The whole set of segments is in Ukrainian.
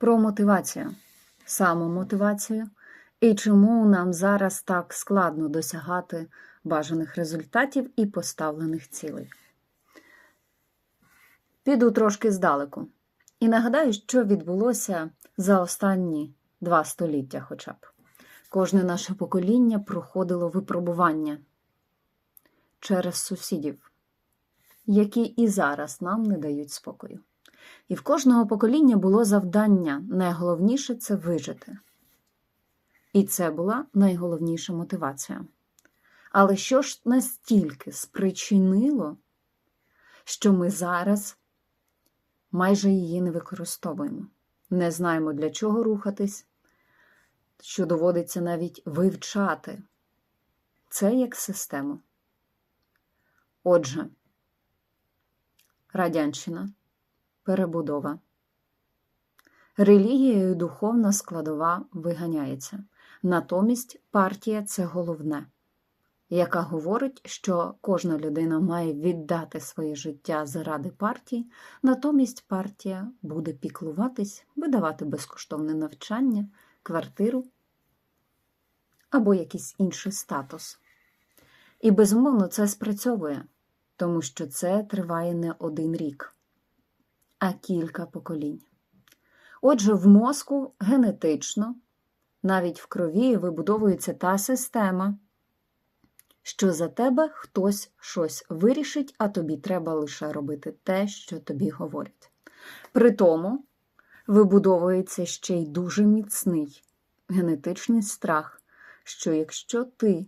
про мотивацію, самомотивацію і чому нам зараз так складно досягати бажаних результатів і поставлених цілей. Піду трошки здалеку і нагадаю, що відбулося за останні два століття, хоча б. Кожне наше покоління проходило випробування через сусідів, які і зараз нам не дають спокою. І в кожного покоління було завдання найголовніше це вижити. І це була найголовніша мотивація. Але що ж настільки спричинило, що ми зараз майже її не використовуємо, не знаємо, для чого рухатись, що доводиться навіть вивчати це як систему. Отже, Радянщина, перебудова. Релігія і духовна складова виганяється. Натомість партія це головне, яка говорить, що кожна людина має віддати своє життя заради партії, натомість партія буде піклуватись, видавати безкоштовне навчання, квартиру або якийсь інший статус. І безумовно це спрацьовує, тому що це триває не один рік, а кілька поколінь. Отже, в мозку генетично, навіть в крові вибудовується та система, що за тебе хтось щось вирішить, а тобі треба лише робити те, що тобі говорять. При тому вибудовується ще й дуже міцний генетичний страх, що якщо ти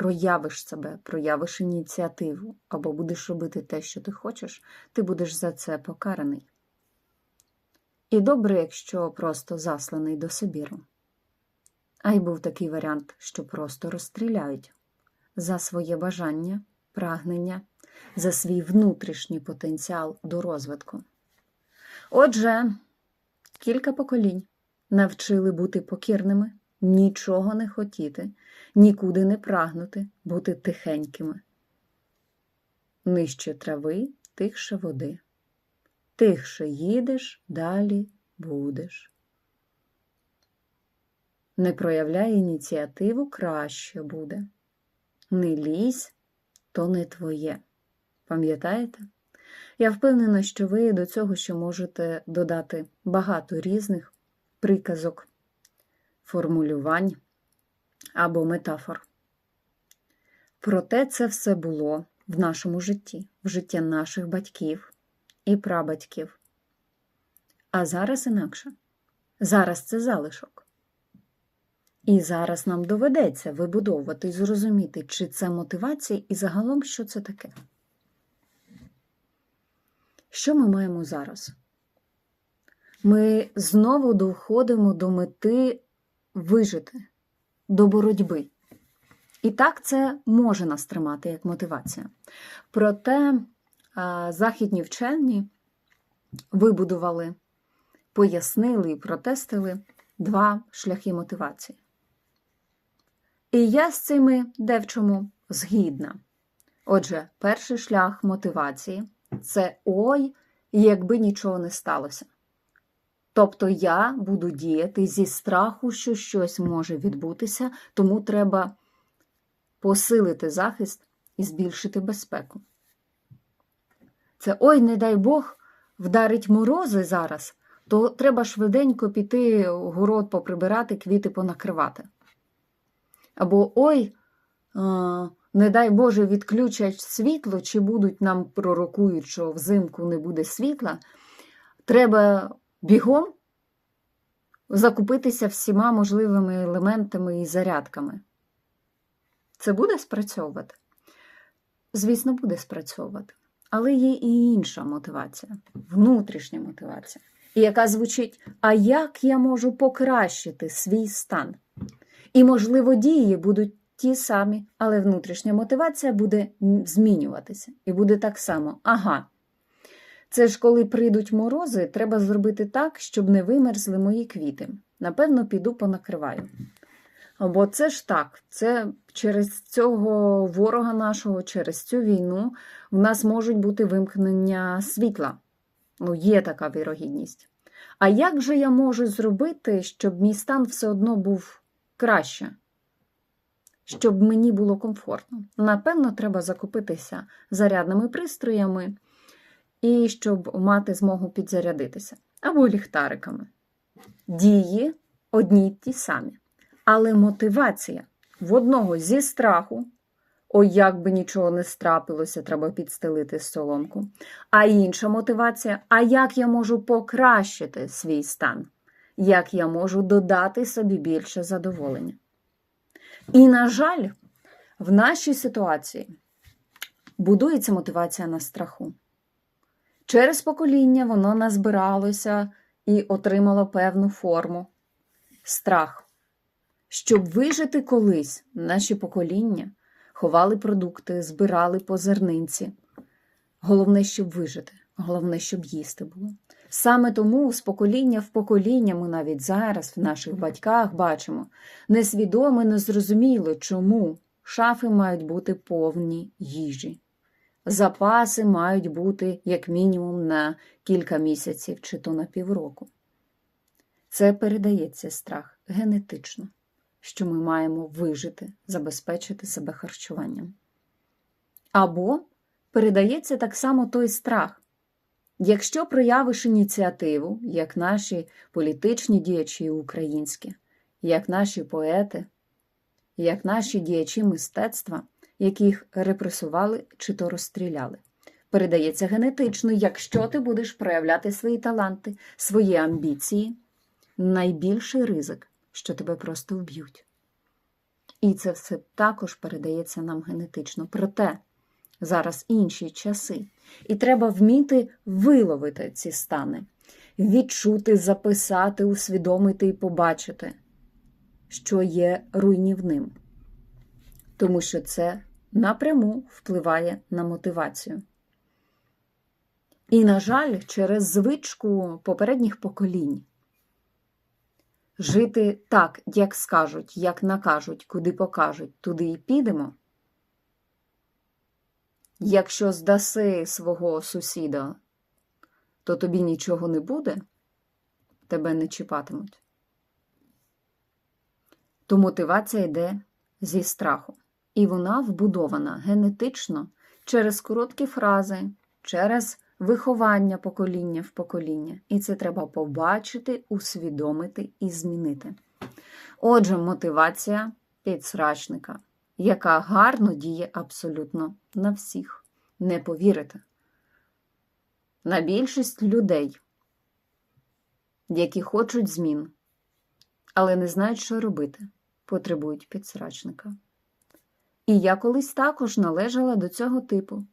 проявиш себе, проявиш ініціативу або будеш робити те, що ти хочеш, ти будеш за це покараний. І добре, якщо просто засланий до Сибіру. А й був такий варіант, що просто розстріляють за своє бажання, прагнення, за свій внутрішній потенціал до розвитку. Отже, кілька поколінь навчили бути покірними, нічого не хотіти, нікуди не прагнути, бути тихенькими. Нижче трави, тихше води. Тихше їдеш, далі будеш. Не проявляй ініціативу краще буде. Не лізь, то не твоє. Пам'ятаєте? Я впевнена, що ви до цього ще можете додати багато різних приказок, формулювань або метафор. Проте це все було в нашому житті, в житті наших батьків і прабатьків. А зараз інакше. Зараз це залишок. І зараз нам доведеться вибудовувати і зрозуміти, чи це мотивація, і загалом, що це таке. Що ми маємо зараз? Ми знову доходимо до мети вижити, до боротьби. І так це може нас тримати як мотивація. Проте західні вчені вибудували, пояснили і протестили два шляхи мотивації. І я з цими де в чому згідна. Отже, перший шлях мотивації це ой, якби нічого не сталося. Тобто я буду діяти зі страху, що щось може відбутися, тому треба посилити захист і збільшити безпеку. Це ой, не дай Бог, вдарить морози зараз, то треба швиденько піти город поприбирати, квіти понакривати. Або ой, не дай Боже, відключать світло, чи будуть нам пророкують, що взимку не буде світла, треба бігом закупитися всіма можливими елементами і зарядками. Це буде спрацьовувати? Звісно, буде спрацьовувати. Але є і інша мотивація, внутрішня мотивація, і яка звучить: а як я можу покращити свій стан? І, можливо, дії будуть ті самі, але внутрішня мотивація буде змінюватися. І буде так само. Ага. Це ж коли прийдуть морози, треба зробити так, щоб не вимерзли мої квіти. Напевно, піду понакриваю. Бо це ж так, це через цього ворога нашого, через цю війну в нас можуть бути вимкнення світла. Ну, є така вірогідність. А як же я можу зробити, щоб мій стан все одно був краще? Щоб мені було комфортно? Напевно, треба закупитися зарядними пристроями і щоб мати змогу підзарядитися або ліхтариками. Дії одні й ті самі. Але мотивація в одного зі страху, ой, як би нічого не страпилося, треба підстелити соломку. А інша мотивація а як я можу покращити свій стан, як я можу додати собі більше задоволення. І, на жаль, в нашій ситуації будується мотивація на страху. Через покоління воно назбиралося і отримало певну форму страх. Щоб вижити колись, наші покоління ховали продукти, збирали по зернинці. Головне, щоб вижити, головне, щоб їсти було. Саме тому з покоління в покоління ми навіть зараз в наших батьках бачимо несвідомо, незрозуміло, чому шафи мають бути повні їжі. Запаси мають бути як мінімум на кілька місяців чи то на півроку. Це передається страх генетично, що ми маємо вижити, забезпечити себе харчуванням. Або передається так само той страх. Якщо проявиш ініціативу, як наші політичні діячі українські, як наші поети, як наші діячі мистецтва, яких репресували чи то розстріляли, передається генетично, якщо ти будеш проявляти свої таланти, свої амбіції, найбільший ризик, що тебе просто вб'ють. І це все також передається нам генетично. Проте зараз інші часи. І треба вміти виловити ці стани, відчути, записати, усвідомити і побачити, що є руйнівним. Тому що це напряму впливає на мотивацію. І, на жаль, через звичку попередніх поколінь жити так, як скажуть, як накажуть, куди покажуть, туди і підемо. Якщо здаси свого сусіда, то тобі нічого не буде, тебе не чіпатимуть. То мотивація йде зі страху. І вона вбудована генетично через короткі фрази, через виховання покоління в покоління. І це треба побачити, усвідомити і змінити. Отже, мотивація підсрачника, яка гарно діє абсолютно на всіх. Не повірите. На більшість людей, які хочуть змін, але не знають, що робити, потребують підсрачника. І я колись також належала до цього типу,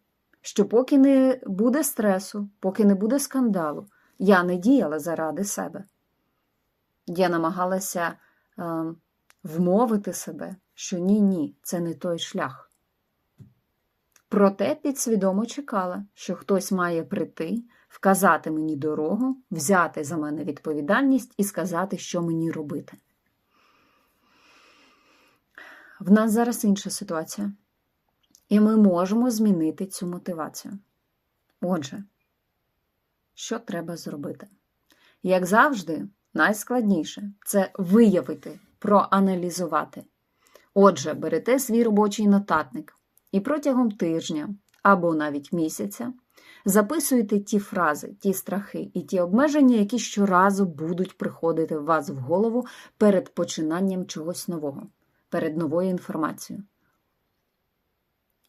що поки не буде стресу, поки не буде скандалу, я не діяла заради себе. Я намагалася е, вмовити себе, що ні, ні, це не той шлях. Проте підсвідомо чекала, що хтось має прийти, вказати мені дорогу, взяти за мене відповідальність і сказати, що мені робити. В нас зараз інша ситуація, і ми можемо змінити цю мотивацію. Отже, що треба зробити? Як завжди, найскладніше це виявити, проаналізувати. Отже, берете свій робочий нотатник і протягом тижня або навіть місяця записуєте ті фрази, ті страхи і ті обмеження, які щоразу будуть приходити в вас в голову перед починанням чогось нового перед новою інформацією.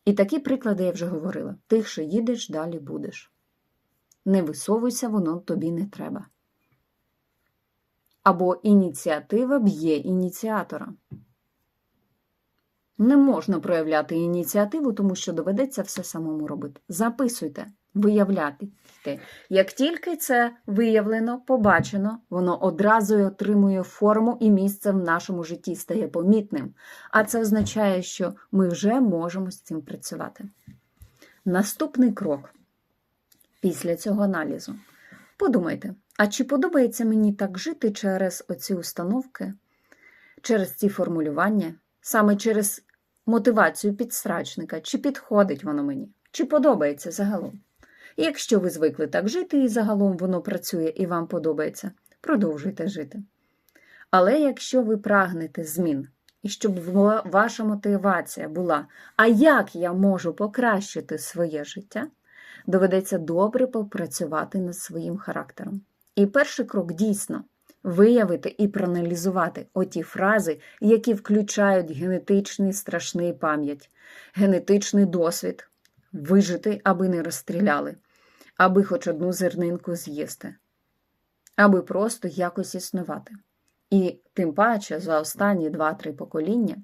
І такі приклади я вже говорила: тихше їдеш, далі будеш. Не висовуйся, воно тобі не треба. Або ініціатива б'є ініціатора. Не можна проявляти ініціативу, тому що доведеться все самому робити. Записуйте виявляти. Як тільки це виявлено, побачено, воно одразу й отримує форму і місце в нашому житті стає помітним. А це означає, що ми вже можемо з цим працювати. Наступний крок після цього аналізу. Подумайте, а чи подобається мені так жити через оці установки, через ці формулювання, саме через мотивацію підстрачника, чи підходить воно мені, чи подобається загалом? Якщо ви звикли так жити, і загалом воно працює і вам подобається, продовжуйте жити. Але якщо ви прагнете змін, і щоб ваша мотивація була, а як я можу покращити своє життя, доведеться добре попрацювати над своїм характером. І перший крок дійсно виявити і проаналізувати оті фрази, які включають генетичний страшний пам'ять, генетичний досвід, вижити, аби не розстріляли, аби хоч одну зернинку з'їсти, аби просто якось існувати. І тим паче за останні 2-3 покоління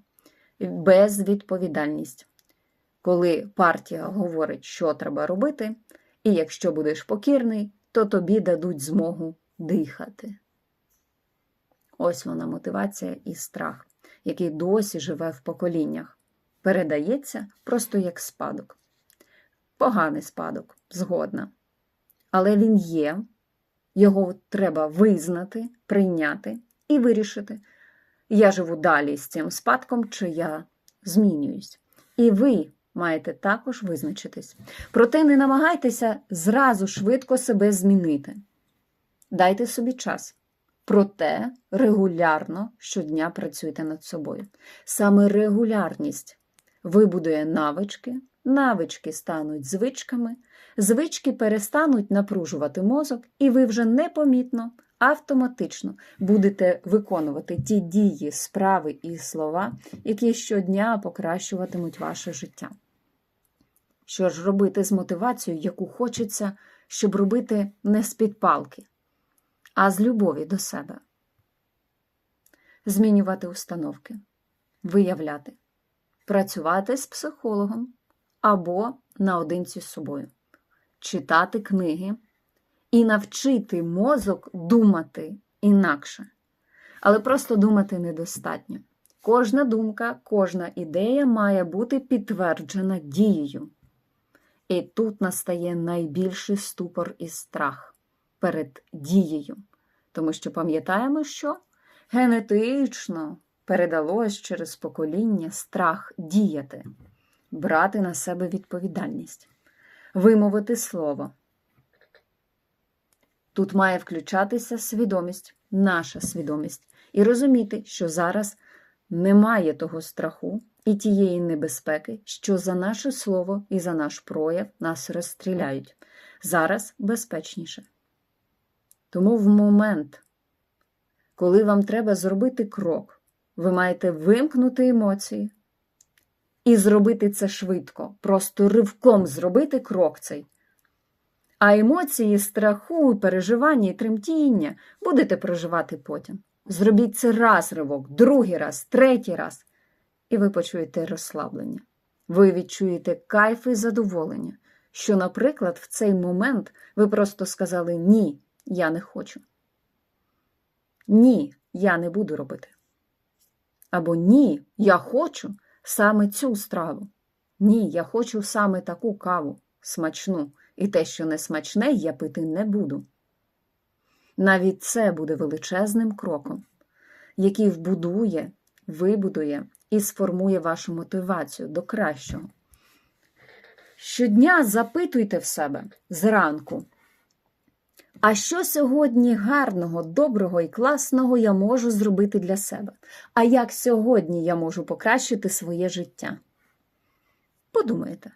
безвідповідальність. Коли партія говорить, що треба робити, і якщо будеш покірний, то тобі дадуть змогу дихати. Ось вона мотивація і страх, який досі живе в поколіннях, передається просто як спадок. Поганий спадок, згодна. Але він є, його треба визнати, прийняти і вирішити, я живу далі з цим спадком, чи я змінююсь. І ви маєте також визначитись. Проте не намагайтеся зразу швидко себе змінити. Дайте собі час. Проте регулярно щодня працюйте над собою. Саме регулярність вибудує навички, навички стануть звичками, звички перестануть напружувати мозок, і ви вже непомітно, автоматично будете виконувати ті дії, справи і слова, які щодня покращуватимуть ваше життя. Що ж робити з мотивацією, яку хочеться, щоб робити не з під палки, а з любові до себе? Змінювати установки, виявляти, працювати з психологом або наодинці з собою, читати книги і навчити мозок думати інакше. Але просто думати недостатньо. Кожна думка, кожна ідея має бути підтверджена дією. І тут настає найбільший ступор і страх перед дією. Тому що пам'ятаємо, що генетично передалось через покоління страх діяти, брати на себе відповідальність, вимовити слово. Тут має включатися свідомість, наша свідомість, і розуміти, що зараз немає того страху і тієї небезпеки, що за наше слово і за наш прояв нас розстріляють. Зараз безпечніше. Тому в момент, коли вам треба зробити крок, ви маєте вимкнути емоції і зробити це швидко, просто ривком зробити крок цей. А емоції страху, переживання і тремтіння будете проживати потім. Зробіть це раз ривок, другий раз, третій раз, і ви почуєте розслаблення. Ви відчуєте кайф і задоволення, що, наприклад, в цей момент ви просто сказали Ні, я не хочу. Ні, я не буду робити. Або ні, я хочу саме цю страву. Ні, я хочу саме таку каву смачну і те, що не смачне, я пити не буду. Навіть це буде величезним кроком, який вбудує, вибудує і сформує вашу мотивацію до кращого. Щодня запитуйте в себе зранку, а що сьогодні гарного, доброго і класного я можу зробити для себе? А як сьогодні я можу покращити своє життя? Подумайте.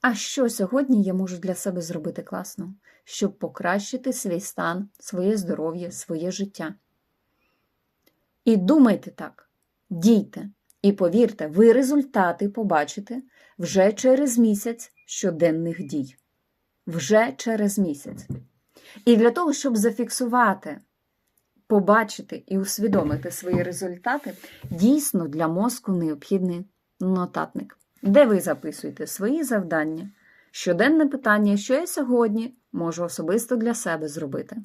А що сьогодні я можу для себе зробити класно, щоб покращити свій стан, своє здоров'я, своє життя? І думайте так, дійте, і повірте, ви результати побачите вже через місяць щоденних дій. Вже через місяць. І для того, щоб зафіксувати, побачити і усвідомити свої результати, дійсно для мозку необхідний нотатник де ви записуєте свої завдання, щоденне питання, що я сьогодні можу особисто для себе зробити.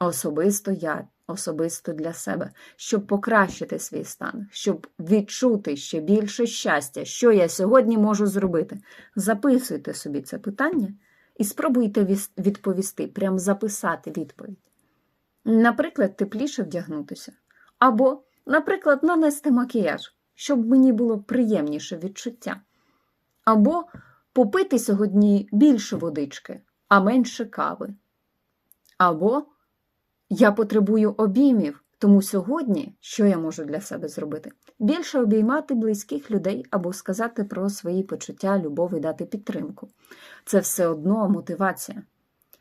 Особисто я, особисто для себе, щоб покращити свій стан, щоб відчути ще більше щастя, що я сьогодні можу зробити. Записуйте собі це питання і спробуйте відповісти, прям записати відповідь. Наприклад, тепліше вдягнутися. Або, наприклад, нанести макіяж щоб мені було приємніше відчуття. Або попити сьогодні більше водички, а менше кави. Або я потребую обіймів, тому сьогодні що я можу для себе зробити? Більше обіймати близьких людей або сказати про свої почуття, любов і дати підтримку. Це все одно мотивація.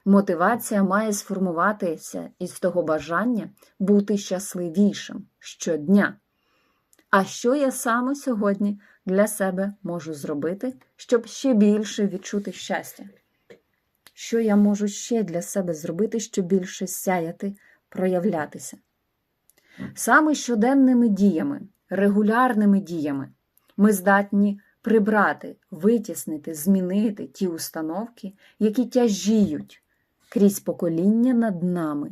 Мотивація має сформуватися із того бажання бути щасливішим щодня. А що я саме сьогодні для себе можу зробити, щоб ще більше відчути щастя? Що я можу ще для себе зробити, щоб більше сяяти, проявлятися? Саме щоденними діями, регулярними діями ми здатні прибрати, витіснити, змінити ті установки, які тяжіють крізь покоління над нами,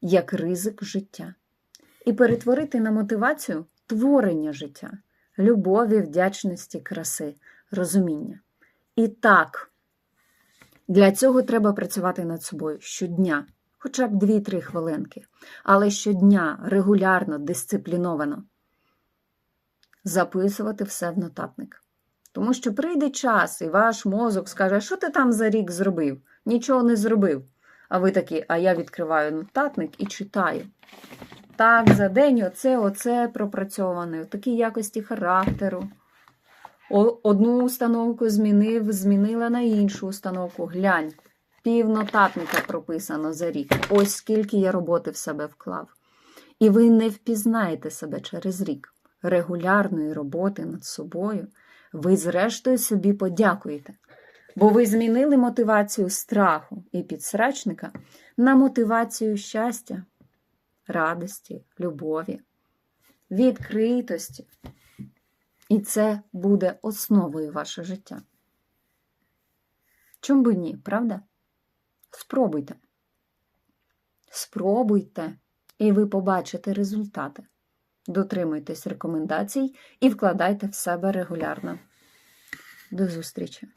як ризик життя, і перетворити на мотивацію творення життя, любові, вдячності, краси, розуміння. І так, для цього треба працювати над собою щодня, хоча б 2-3 хвилинки, але щодня регулярно, дисципліновано записувати все в нотатник. Тому що прийде час, і ваш мозок скаже, що ти там за рік зробив? Нічого не зробив. А ви такі, а я відкриваю нотатник і читаю. Так, за день оце, оце пропрацьоване, такі якості характеру. Одну установку змінив, змінила на іншу установку. Глянь, пів нотатника прописано за рік. Ось скільки я роботи в себе вклав. І ви не впізнаєте себе через рік регулярної роботи над собою, ви зрештою собі подякуєте. Бо ви змінили мотивацію страху і підсрачника на мотивацію щастя, радості, любові, відкритості. І це буде основою вашого життя. Чому би ні, правда? Спробуйте. Спробуйте, і ви побачите результати. Дотримуйтесь рекомендацій і вкладайте в себе регулярно. До зустрічі!